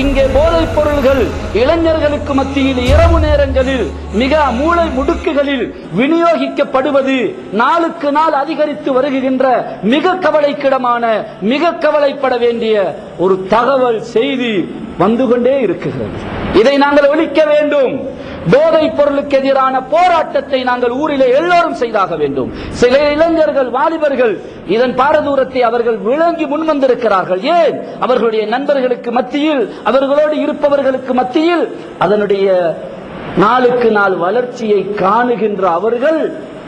இங்கே போதைப் பொருள்கள் இளைஞர்களுக்கு மத்தியில் இரவு நேரங்களில் மிக மூளை முடுக்குகளில் விநியோகிக்கப்படுவது நாளுக்கு நாள் அதிகரித்து வருகின்ற மிக கவலைக்கிடமான மிக கவலைப்பட வேண்டிய ஒரு தகவல் செய்தி வந்து கொண்டே இருக்கிறது. இதை நாங்கள் ஒழிக்க வேண்டும். போதைப் பொருளுக்கு எதிரான போராட்டத்தை நாங்கள் ஊரிலே எல்லோரும் செய்தாக வேண்டும். சில இளைஞர்கள் வாலிபர்கள் இதன் பாரதூரத்தை அவர்கள் விளங்கி முன்வந்திருக்கிறார்கள். ஏன்? அவர்களுடைய நண்பர்களுக்கு மத்தியில் அவர்களோடு இருப்பவர்களுக்கு மத்தியில் அதனுடைய நாளுக்கு நாள் வளர்ச்சியை காணுகின்ற அவர்கள்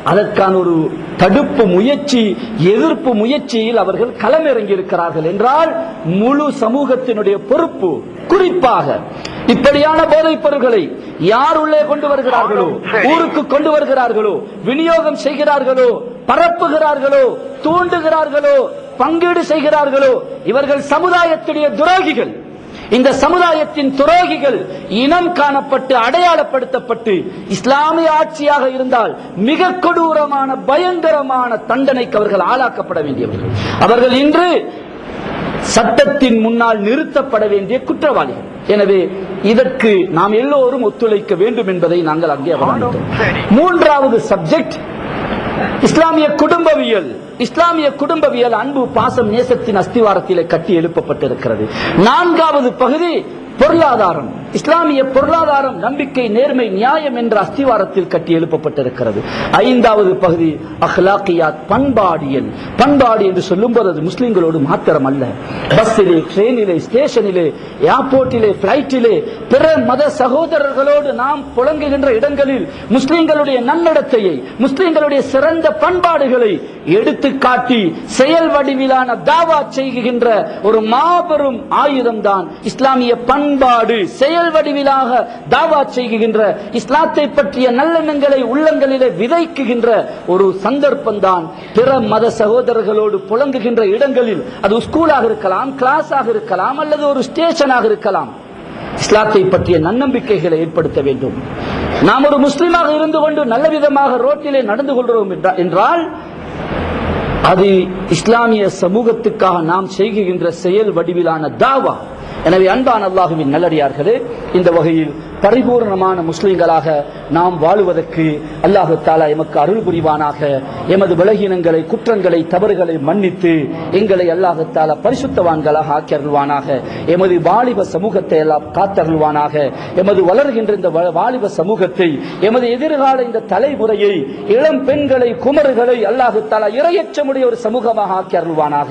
அதற்கான ஒரு தடுப்பு முயற்சி எதிர்ப்பு முயற்சியில் அவர்கள் களமிறங்கி இருக்கிறார்கள் என்றால் முழு சமூகத்தினுடைய பொறுப்பு குறிப்பாக இப்படியான போதைப் பொருட்களை யார் உள்ளே கொண்டு வருகிறார்களோ ஊருக்கு கொண்டு வருகிறார்களோ விநியோகம் செய்கிறார்களோ பரப்புகிறார்களோ தூண்டுகிறார்களோ பங்கீடு செய்கிறார்களோ இவர்கள் சமுதாயத்துடைய துரோகிகள். இந்த சமுதாயத்தின் துரோகிகள் இனம் காணப்பட்டு அடையாளப்படுத்தப்பட்டு இஸ்லாமிய ஆட்சியாக இருந்தால் மிக கொடூரமான பயங்கரமான தண்டனைக்கு அவர்கள் ஆளாக்கப்பட வேண்டியவர்கள். அவர்கள் இன்று சட்டத்தின் முன்னால் நிறுத்தப்பட வேண்டிய குற்றவாளிகள். எனவே இதற்கு நாம் எல்லோரும் ஒத்துழைக்க வேண்டும் என்பதை நாங்கள் அங்கே அவதானித்தோம் மூன்றாவது சப்ஜெக்ட் இஸ்லாமிய குடும்பவியல். இஸ்லாமிய குடும்பவியல் அன்பு பாசம் நேசத்தின் அஸ்திவாரத்திலே கட்டி எழுப்பப்பட்டிருக்கிறது. நான்காவது பகுதி பொருளாதாரம் இஸ்லாமிய பொருளாதாரம் நம்பிக்கை நேர்மை நியாயம் என்ற அஸ்திவாரத்தில் கட்டி எழுப்பப்பட்டிருக்கிறது. ஐந்தாவது பகுதி அஹ்லாக்கியாத் பண்பாடியல் பண்பாடு என்று சொல்லும்போது அது முஸ்லிம்களோடு மாத்திரம் அல்ல பஸ்ஸிலே ட்ரெயினிலே ஸ்டேஷனிலே ஏர்போர்ட்டிலே பிளைட்டிலே பிற மத சகோதரர்களோடு நாம் புழங்குகின்ற இடங்களில் முஸ்லிம்களுடைய நன்னடத்தையை முஸ்லிம்களுடைய சிறந்த பண்பாடுகளை எடுத்து காட்டி செயல் வடிவிலான தாவா செய்கின்ற ஒரு மாபெரும் ஆயுதம் தான் இஸ்லாமிய பண் பண்பாடு. செயல் வடிவிலாக தாவா செய்கின்ற இஸ்லாத்தை பற்றிய நல்லெண்ணங்களை உள்ளங்களிலே விதைக்குகின்ற ஒரு சந்தர்ப்பம் தான் பிற மத சகோதரர்களோடு புழங்குகின்ற இடங்களில் அது ஸ்கூலாக இருக்கலாம் கிளாஸாக இருக்கலாம் அல்லது ஒரு ஸ்டேஷனாக இருக்கலாம். இஸ்லாத்தை பற்றிய நன்னம்பிக்கைகளை ஏற்படுத்த வேண்டும். நாம் ஒரு முஸ்லீமாக இருந்து கொண்டு நல்ல விதமாக ரோட்டிலே நடந்து கொள்கிறோம் என்றால் அது இஸ்லாமிய சமூகத்துக்காக நாம் செய்கின்ற செயல் வடிவிலான தாவா. எனவே அன்பான அல்லாஹுவின் நல்லடியார்களே இந்த வகையில் பரிபூர்ணமான முஸ்லிம்களாக நாம் வாழுவதற்கு அல்லாஹு தாலா எமக்கு அருள் புரிவானாக. எமது விலகினங்களை குற்றங்களை தவறுகளை மன்னித்து எங்களை அல்லாஹு தாலா பரிசுத்தவான்களாக ஆக்கி அருள்வானாக எமது வாலிப சமூகத்தை எல்லாம் காத்தருள்வானாக. எமது வளர்கின்ற இந்த வ- வாலிப சமூகத்தை எமது எதிர்கால இந்த தலைமுறையை இளம் பெண்களை குமர்களை அல்லாஹு தாலா இரையற்றமுடைய ஒரு சமூகமாக ஆக்கி அருள்வானாக